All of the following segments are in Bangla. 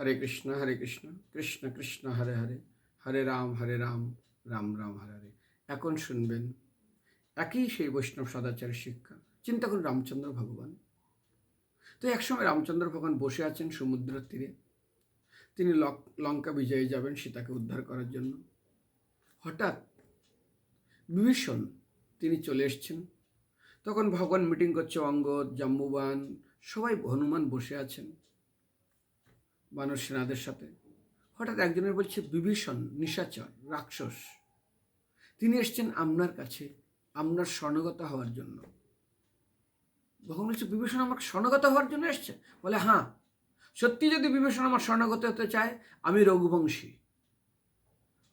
হরে কৃষ্ণ হরে কৃষ্ণ কৃষ্ণ কৃষ্ণ, হরে হরে হরে রাম হরে রাম রাম রাম, হরে হরে। এখন শুনবেন একই সেই বৈষ্ণব সদাচারের শিক্ষা। চিন্তা করুন রামচন্দ্র ভগবান। তো একসময় রামচন্দ্র ভগবান বসে আছেন সমুদ্রের তীরে। তিনি লঙ্কা বিজয়ী যাবেন সীতাকে উদ্ধার করার জন্য। হঠাৎ বিভীষণ তিনি চলে এসছেন। তখন ভগবান মিটিং করছে, অঙ্গদ জাম্বুবান সবাই হনুমান বসে আছেন। বানর সেনাদের সাথে। হঠাৎ একজনের বলছে, বিভীষণ, নিশাচর, রাক্ষস। তিনি এসছেন আপনার কাছে আপনার স্বর্ণগত হওয়ার জন্য। ভগবান বলছে, বিভীষণ আমাকে স্বর্ণগত হওয়ার জন্য এসছে? বলে হ্যাঁ সত্যি যদি বিভীষণ আমার স্বর্ণগত হতে চায়, আমি রঘুবংশী।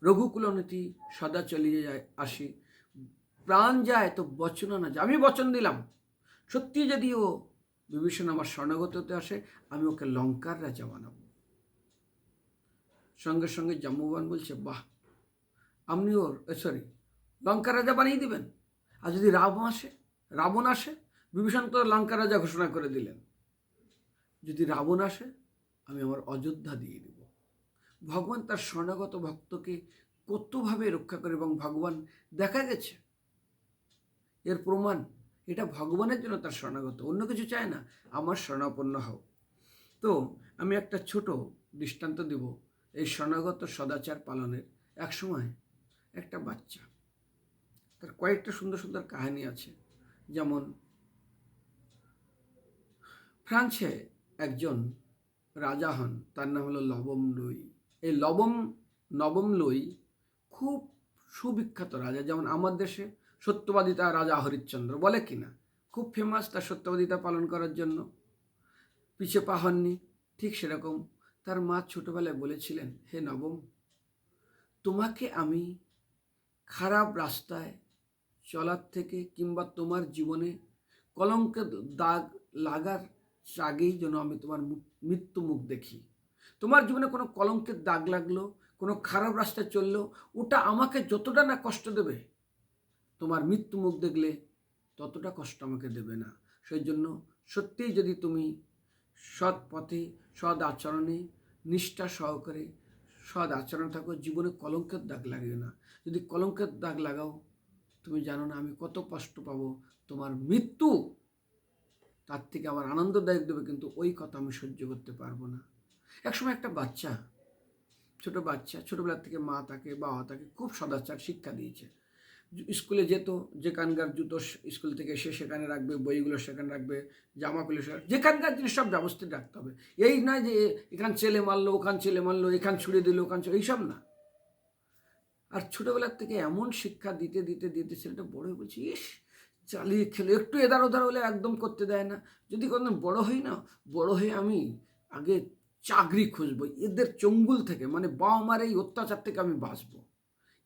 রঘুকুলনীতি সদা চলিয়ে যায়, আসি। প্রাণ যায় তো বচন না যায়। আমি বচন দিলাম। সত্যি যদি ও বিভীষণ আমার স্বর্ণগত হতে আসে, আমি ওকে লঙ্কার রাজা বানাবো। সঙ্গে সঙ্গে জাম্বুবান বলছে, বাহ আপনি ওর সরি লঙ্কা রাজা বানিয়ে দিবেন? আর যদি রাবণ আসে রাবণ আসে, বিভীষণ তো লঙ্কার রাজা ঘোষণা করে দিলেন। যদি রাবণ আসে, আমি আমার অযোধ্যা দিয়ে দেব। ভগবান তার স্বর্ণাগত ভক্তকে কতভাবে রক্ষা করে এবং ভগবান দেখা গেছে? এর প্রমাণ, এটা ভগবানের জন্য তার শরণাগত অন্য কিছু চায় না, আমার শরণাপন্ন হও। তো আমি একটা ছোট দৃষ্টান্ত দেব। এই শরণাগত সদাচার পালনের এক সময় একটা বাচ্চা। তার কয়েকটা সুন্দর সুন্দর কাহিনী আছে। যেমন, ফ্রান্সে একজন রাজা হন, তার নাম হলো লবম লুই। এই লবম, নবম লুই খুব সুবিখ্যাত রাজা। যেমন আমার দেশে সত্যবাদিতা রাজা হরিশ্চন্দ্র বলে কিনা। খুব ফেমাস তার সত্যবাদিতা পালন করার জন্য। পিছে পা হননি, ঠিক সেরকম তার মা ছোটবেলায় বলেছিলেন, হে নবম, তোমাকে আমি খারাপ রাস্তায় চলার থেকে কিংবা তোমার জীবনে কলঙ্কের দাগ লাগার আগেই যেন আমি তোমার মৃত্যু মুখ দেখি। তোমার জীবনে কোনো কলঙ্কের দাগ লাগল, কোনো খারাপ রাস্তায় চলল, ওটা আমাকে যতটা না কষ্ট দেবে, তোমার মৃত্যু মুখ দেখলে ততটা কষ্ট আমাকে দেবে না। সেই জন্য সত্যিই যদি তুমি সৎ পথে, সৎ আচরণে নিষ্ঠা সহকারে সৎ আচরণ থাকো, জীবনে কলঙ্কের দাগ লাগে না। যদি কলঙ্কের দাগ লাগাও, তুমি জানো না আমি কত কষ্ট পাবো। তোমার মৃত্যু তার থেকে আমার আনন্দদায়ক দেবে, কিন্তু ওই কথা আমি সহ্য করতে পারব না। একসময় একটা বাচ্চা, ছোট বাচ্চা, ছোটবেলা থেকে মা তাকে, বাবা তাকে খুব সদাচার শিক্ষা দিয়েছে। স্কুলে যেত যেখানকার জুতো স্কুল থেকে এসে সেখানে রাখবে, বইগুলো সেখানে রাখবে জামাগুলো সেখানে যেখানকার জিনিস সব ব্যবস্থিত রাখতে হবে। এই নয় যে এখান ছেলে মারলো, ওখান ছেলে মারলো, এখান ছুড়ে দিল, ওখান এইসব না। আর ছোটোবেলার থেকে এমন শিক্ষা দিতে দিতে দিতে ছেলেটা বড় হয়ে বলছে, ইস, চালিয়ে খেলে। একটু এদার ওদার হলে একদম করতে দেয় না। যদি কোনো বড় হই না, বড় হয়ে আমি আগে চাকরি খুঁজবো, এদের চঙ্গুল থেকে মানে বাবা মার এই অত্যাচার থেকে আমি বাঁচবো।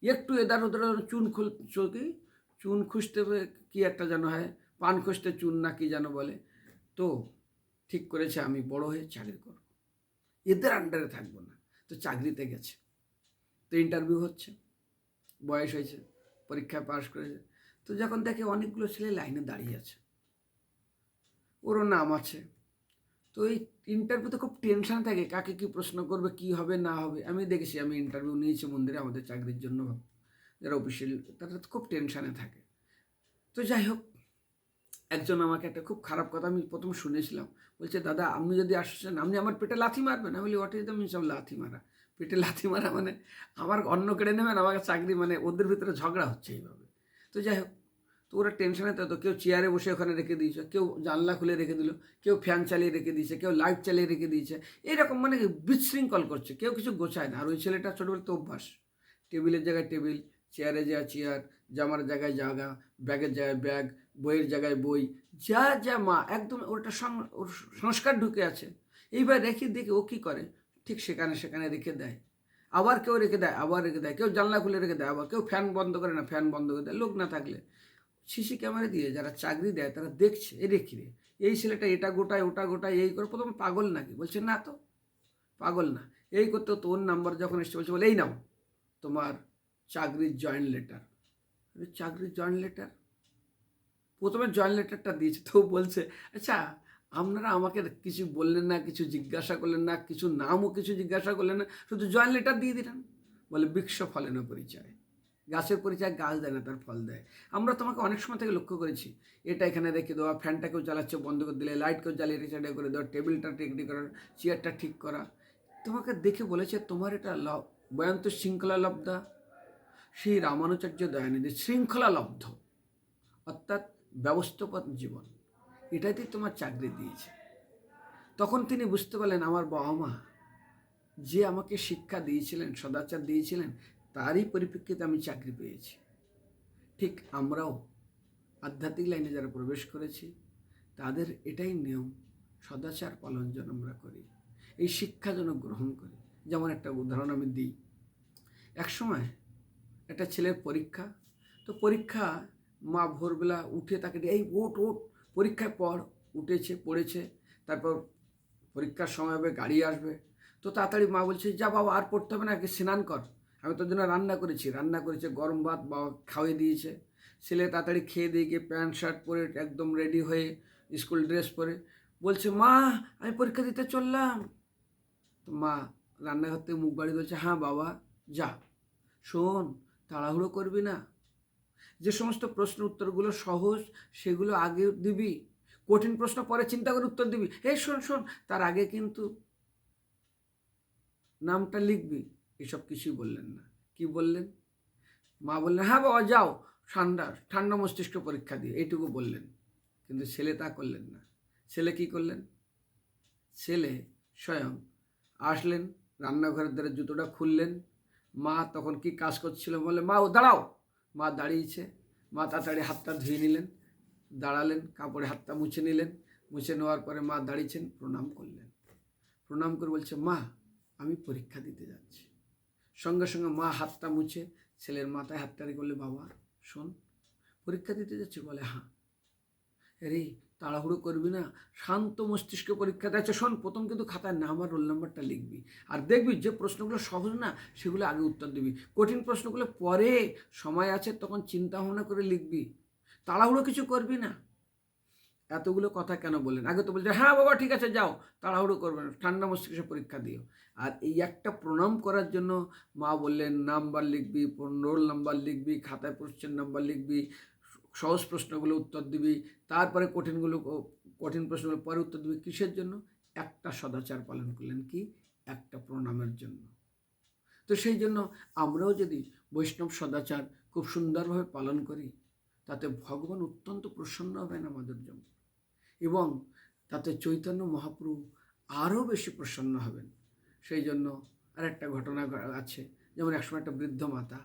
একটু এদার ওদার চুন খুল চোখে চুন খুঁজতে কি একটা যেন হয়। পান খুঁজতে চুন না কি যেন বলে। তো ঠিক করেছে, আমি বড় হয়ে চাকরি করব। এদের আন্ডারে থাকব না। তো চাকরিতে গেছে। তো ইন্টারভিউ হচ্ছে। বয়স হয়েছে। পরীক্ষায় পাশ করেছে। তো যখন দেখে অনেকগুলো ছেলে লাইনে দাঁড়িয়ে আছে। ওরও নাম আছে। তো এই ইন্টারভিউতে খুব টেনশন থাকে, কাকে কি প্রশ্ন করবে, কি হবে, না হবে। আমি দেখেছি, আমি ইন্টারভিউ নিয়েছি মন্দিরে আমাদের চাকরির জন্য। যারা অফিসিয়াল তারা খুব টেনশানে থাকে। তো যাই হোক, একজন আমাকে একটা খুব খারাপ কথা আমি প্রথম শুনেছিলাম। বলছে, দাদা, আপনি যদি আসছেন, আপনি আমার পেটে লাথি মারবেন? আমি বলি what is the means of লাথি মারা? পেটে লাথি মারা মানে আমার অন্য কেড়ে নেবেন আমাকে চাকরি মানে ওদের ভিতরে ঝগড়া হচ্ছে এইভাবে। তো যাই হোক তো ওরা টেনশনে তো কেউ চেয়ারে বসে ওখানে রেখে দিয়েছে, কেউ জানলা খুলে রেখে দিল, কেউ ফ্যান চালিয়ে রেখে দিয়েছে, কেউ লাইট চালিয়ে রেখে দিয়েছে। এরকম মানে বিশৃঙ্খল করছে, কেউ কিছু গোছায় না। আর ওই ছেলেটা ছোটোবেলা তো অভ্যাস। টেবিলের জায়গায় টেবিল চেয়ারে যা চেয়ার জামার জায়গায় জায়গা ব্যাগের জায়গায় ব্যাগ বইয়ের জায়গায় বই, যা যা মা, একদম ওটা সংস্কার ঢুকে আছে। এইবার রেখে দেখে ও কী করে? ঠিক সেখানে সেখানে রেখে দেয়। আবার কেউ রেখে দেয়, আবার রেখে দেয়। কেউ জানলা খুলে রেখে দেয়, আবার কেউ ফ্যান বন্ধ করে না ফ্যান বন্ধ করে দেয়। লোক না থাকলে। সিসি ক্যামেরা দিয়ে যারা চাকরি দেয়, তারা দেখছে, এ রেখে রে এই ছেলেটা এটা গোটায়, ওটা গোটায়, এই করে প্রথমে পাগল নাকি? বলছে, না তো, পাগল না। এই করতে তোর নাম্বার যখন এসছে, বলছে, বলে, এই নাও তোমার চাকরির জয়েন্ট লেটার চাকরির জয়েন্ট লেটার প্রথমে জয়েন্ট লেটারটা দিয়েছে, তো বলছে আচ্ছা আপনারা আমাকে কিছু বললেন না, কিছু জিজ্ঞাসা করলেন না, কিছু নামও কিছু জিজ্ঞাসা করলেন না, শুধু জয়েন্ট লেটার দিয়ে দিলেন। বলে, বৃক্ষ ফলে না পরিচয়। গাছের পরিচয় গাছ দেয় না, তার ফল দেয়। আমরা তোমাকে অনেক সময় থেকে লক্ষ্য করেছি। এটা এখানে রেখে দেওয়া ফ্যানটাকেও জ্বালাচ্ছে বন্ধ করে দিলে লাইটকেও জ্বালিয়ে রেখে করে দেওয়া টেবিলটা টেকনি করার, চেয়ারটা ঠিক করা। তোমাকে দেখে বলেছে, তোমার এটা ল, বয়ন্ত শৃঙ্খলা লব্ধা। সেই রামানুচার্য দয়ানিধি, শৃঙ্খলা লব্ধ। অর্থাৎ ব্যবস্থাপন জীবন। এটাতেই তোমার চাকরি দিয়েছে। তখন তিনি বুঝতে পারলেন, আমার বাবা মা যে আমাকে শিক্ষা দিয়েছিলেন, সদাচার দিয়েছিলেন তারই পরিপ্রেক্ষিতে আমি চাকরি পেয়েছি। ঠিক আমরাও আধ্যাত্মিক লাইনে যারা প্রবেশ করেছি, তাদের এটাই নিয়ম, সদাচার পালন যেন আমরা করি, এই শিক্ষা যেন গ্রহণ করি। যেমন একটা উদাহরণ আমি দিই। একসময় একটা ছেলের পরীক্ষা, তো পরীক্ষা মা ভোরবেলা উঠে তাকে এই ওট ওট পরীক্ষায় পড় উঠেছে, পড়েছে, তারপর পরীক্ষার সময় হবে, গাড়ি আসবে। তো তাড়াতাড়ি মা বলছে, যা বাবা, আর পড়তে হবে না, আগে স্নান কর। আমি তোর জন্য রান্না করেছি। রান্না করেছে, গরম ভাত বাবা খাওয়াই দিয়েছে। ছেলে তাড়াতাড়ি খেয়ে দিয়ে গিয়ে প্যান্ট, শার্ট পরে একদম রেডি হয়ে স্কুল ড্রেস পরে বলছে, মা, আমি পরীক্ষা দিতে চললাম। মা রান্নাঘর থেকে মুখ বাড়ি বলছে হ্যাঁ বাবা, যা। শোন, তাড়াহুড়ো করবি না। যে সমস্ত প্রশ্ন উত্তরগুলো সহজ, সেগুলো আগে দিবি। কঠিন প্রশ্ন পরে চিন্তা করে উত্তর দিবি। এই শোন শোন। তার আগে কিন্তু নামটা লিখবি। এসব কিছুই বললেন না। কি বললেন? মা বললেন হ্যাঁ বাবা, যাও, ঠান্ডা ঠান্ডা মস্তিষ্ক পরীক্ষা দিয়ে। এইটুকু বললেন। কিন্তু ছেলে তা করলেন না। ছেলে কি করলেন? ছেলে স্বয়ং আসলেন, রান্নাঘরের দ্বারা জুতোটা খুললেন। মা তখন কি কাজ করছিল বলে মা, ও দাঁড়াও। মা দাঁড়িয়েছে। মা তাড়াতাড়ি হাতটা ধুয়ে নিলেন, দাঁড়ালেন, কাপড়ে হাতটা মুছে নিলেন। মুছে নেওয়ার পরে মা দাঁড়িয়েছেন, প্রণাম করলেন। প্রণাম করে বলছে, মা, আমি পরীক্ষা দিতে যাচ্ছি। সঙ্গে সঙ্গে মা হাতটা মুছে, ছেলের মাথায় হাতটা রেখে বললে বাবা, শোন, পরীক্ষা দিতে যাচ্ছে? বলে হ্যাঁ। রে, তাড়াহুড়ো করবি না, শান্ত মস্তিষ্ক পরীক্ষা দিচ্ছে শোন, প্রথম কিন্তু খাতায় নাম আর রোল নাম্বারটা লিখবি। আর দেখবি যে প্রশ্নগুলো সহজ না, সেগুলো আগে উত্তর দিবি। কঠিন প্রশ্নগুলো পরে সময় আছে, তখন চিন্তা ভাবনা করে লিখবি। তাড়াহুড়ো কিছু করবি না। এতগুলো কথা কেন বললেন? আগে তো বলছে হ্যাঁ বাবা, ঠিক আছে, যাও। তাড়াহুড়ো করবেন ঠান্ডা মস্তিষ্কে পরীক্ষা দিও। আর এই একটা প্রণাম করার জন্য মা বললেন, নাম্বার লিখবি, রোল নাম্বার লিখবি, খাতায় প্রশ্নের নাম্বার লিখবি, সহজ প্রশ্নগুলো উত্তর দিবি, তারপরে কঠিনগুলো, কঠিন প্রশ্নগুলো পরে উত্তর দিবি। কিসের জন্য? একটা সদাচার পালন করলেন কি? একটা প্রণামের জন্য। তো সেই জন্য আমরাও যদি বৈষ্ণব সদাচার খুব সুন্দরভাবে পালন করি, তাতে ভগবান অত্যন্ত প্রসন্ন হবেন আমাদের জন্য। এবং তাতে চৈতন্য মহাপ্রভু আরও বেশি প্রসন্ন হবেন। সেই জন্য আর একটা ঘটনা আছে, যেমন একসময় একটা বৃদ্ধ মাতা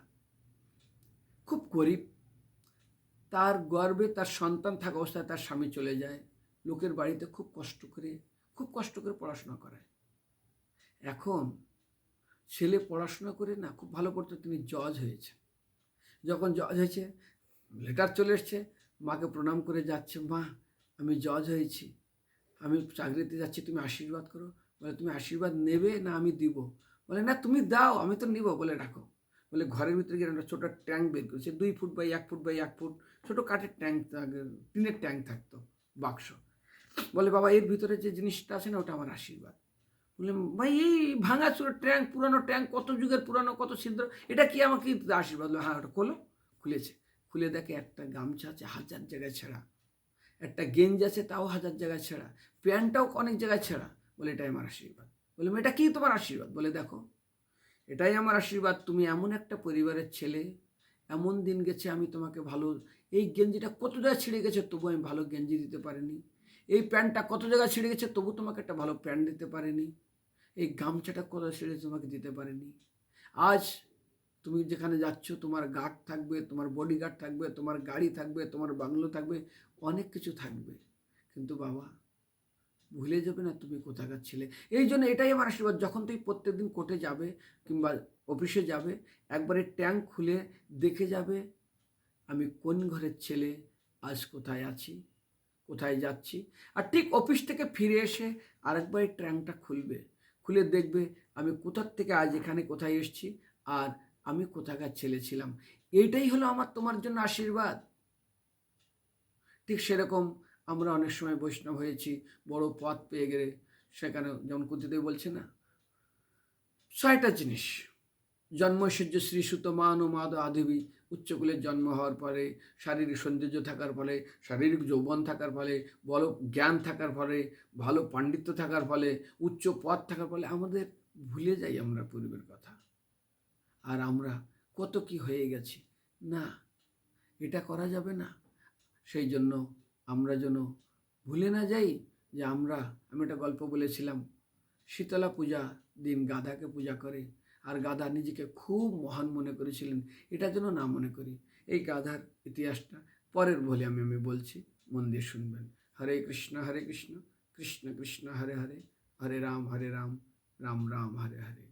খুব গরিব, তার গর্বে তার সন্তান থাকা অবস্থায় তার স্বামী চলে যায়, লোকের বাড়িতে খুব কষ্ট করে, খুব কষ্ট করে পড়াশোনা করায়। এখন ছেলে পড়াশোনা করে না, খুব ভালো করতে তিনি জজ হয়েছে যখন জজ হয়েছে, লেটার চলে এসছে, মাকে প্রণাম করে যাচ্ছে, মা আমি জজ হয়েছি। আমি চাকরিতে যাচ্ছি, তুমি আশীর্বাদ করো। বলে, তুমি আশীর্বাদ নেবে না আমি দিব? বলে, না, তুমি দাও, আমি তো নিব। বলে, রাখো। বলে, ঘরের ভিতরে গিয়ে একটা ছোটো ট্যাঙ্ক বের করেছে দুই ফুট বাই এক ফুট বাই এক ফুট ছোটো কাঠের ট্যাঙ্ক টিনের ট্যাঙ্ক থাকতো, বাক্স। বলে, বাবা, এর ভিতরে যে জিনিসটা আছে না, ওটা আমার আশীর্বাদ। বলে, ভাই, এই ভাঙা চুরো ট্যাঙ্ক, পুরানো ট্যাঙ্ক, কত যুগের পুরানো, কত ছিদ্র, এটা কি আমাকে আশীর্বাদ? হ্যাঁ ওটা খোলো। খুলেছে। খুলে দেখে একটা গামছা আছে হাজার জায়গায় ছেঁড়া। একটা গেঞ্জ আছে তাও হাজার জায়গায় ছেঁড়া। প্যান্টটাও অনেক জায়গায় ছেঁড়া, বলে এটাই আমার আশীর্বাদ। বললাম এটা কি তোমার আশীর্বাদ? বলে, দেখো, এটাই আমার আশীর্বাদ, তুমি এমন একটা পরিবারের ছেলে, এমন দিন গেছে আমি তোমাকে ভালো, এই গেঞ্জিটা কত জায়গায় ছিঁড়ে গেছে তবু আমি ভালো গেঞ্জি দিতে পারিনি। এই প্যান্টটা কত জায়গায় ছিঁড়ে গেছে তবু তোমাকে একটা ভালো প্যান্ট দিতে পারিনি। এই গামছাটা কত ছিঁড়ে তোমাকে দিতে পারিনি। আজ তুমি যেখানে যাচ্ছ, তোমার গার্ড থাকবে, তোমার বডি গার্ড থাকবে, তোমার গাড়ি থাকবে, তোমার বাংলো থাকবে, অনেক কিছু থাকবে। কিন্তু বাবা, ভুলে যাবে না তুমি কোথাকার ছেলে। এই জন্য এটাই আমার আশীর্বাদ, যখন তুমি প্রত্যেকদিন কোর্টে যাবে কিংবা অফিসে যাবে, একবারে ট্যাঙ্ক খুলে দেখে যাবে, আমি কোন ঘরের ছেলে, আজ কোথায় আছি, কোথায় যাচ্ছি। আর ঠিক অফিস থেকে ফিরে এসে আরেকবার ট্যাঙ্কটা খুলবে। খুলে দেখবে, আমি কোথার থেকে আজ এখানে কোথায় এসেছি, আর আমি কোথাকার ছেলে ছিলাম। এইটাই হলো আমার তোমার জন্য আশীর্বাদ। ঠিক সেরকম আমরা অনেক সময় বৈষ্ণব হয়েছি, বড় পথ পেয়ে গেলে সেখানে যেমন কুন্তিদেব বলছে না, ছয়টা জিনিস। জন্মসূর্য শ্রী সুত মান ও মাদ আদিবি উচ্চকুলের জন্ম হওয়ার পরে, শারীরিক সৌন্দর্য থাকার ফলে, শারীরিক যৌবন থাকার ফলে বড় জ্ঞান থাকার ফলে, ভালো পাণ্ডিত্য থাকার ফলে, উচ্চ পথ থাকার ফলে আমাদের ভুলে যাই আমরা পূর্বের কথা। আর আমরা কত কি হয়ে গেছি। না, এটা করা যাবে না। সেই জন্য আমরা যেন ভুলে না যাই যে আমরা, আমি একটা গল্প বলেছিলাম, শীতলা পূজা দিন গাধাকে পূজা করে আর গাধা নিজেকে খুব মহান মনে করেছিলেন, এটা যেন না মনে করি। এই গাধার ইতিহাসটা পরের বলে আমি আমি বলছি, মন দিয়ে শুনবেন। হরে কৃষ্ণ হরে কৃষ্ণ কৃষ্ণ কৃষ্ণ, হরে হরে হরে রাম হরে রাম রাম রাম, হরে হরে।